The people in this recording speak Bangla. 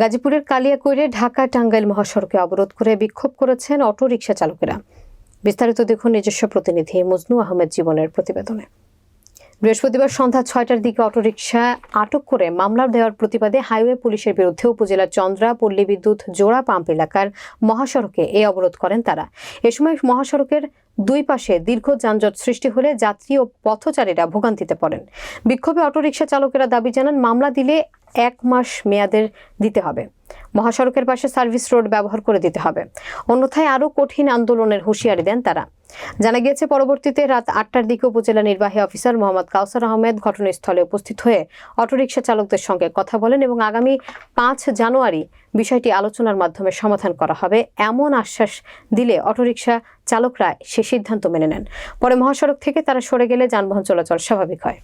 গাজীপুরের কালিয়াকৈরে ঢাকা টাঙ্গাইল মহাসড়কে অবরোধ করে বিক্ষোভ করেছেন অটো রিকশা চালকেরা। বিস্তারিত দেখুন নিজস্ব প্রতিনিধি মজনু আহমেদ জীবনের প্রতিবেদনে। বৃহস্পতিবার সন্ধ্যা ছয়টার দিকে অটোরিকশা আটক করে মামলা দেওয়ার প্রতিবাদে হাইওয়ে পুলিশের বিরুদ্ধে উপজেলার চন্দ্রা পল্লী বিদ্যুৎ জোড়া পাম্প এলাকার মহাসড়কে এই অবরোধ করেন তারা। এ সময় মহাসড়কের দুই পাশে দীর্ঘ যানজট সৃষ্টি হলে যাত্রী ও পথচারীরা ভোগান্তিতে পড়েন। বিক্ষোভে অটোরিকশা চালকেরা দাবি জানান, মামলা দিলে এক মাস মেয়াদের দিতে হবে। মহাসড়কের পাশে সার্ভিস রোড ব্যবহার করে দিতে হবে। অন্যথায় আরও কঠিন আন্দোলনের হুঁশিয়ারি দেন তারা। জানা গিয়েছে, পরবর্তীতে রাত আটটার দিকে উপজেলা নির্বাহী অফিসার মোহাম্মদ কাউসার আহমেদ ঘটনাস্থলে উপস্থিত হয়ে অটোরিকশা চালকদের সঙ্গে কথা বলেন এবং আগামী পাঁচ জানুয়ারি বিষয়টি আলোচনার মাধ্যমে সমাধান করা হবে। এমন আশ্বাস দিলে অটোরিকশা চালকরা সে সিদ্ধান্ত মেনে নেন। পরে মহাসড়ক থেকে তারা সরে গেলে যানবাহন চলাচল স্বাভাবিক হয়।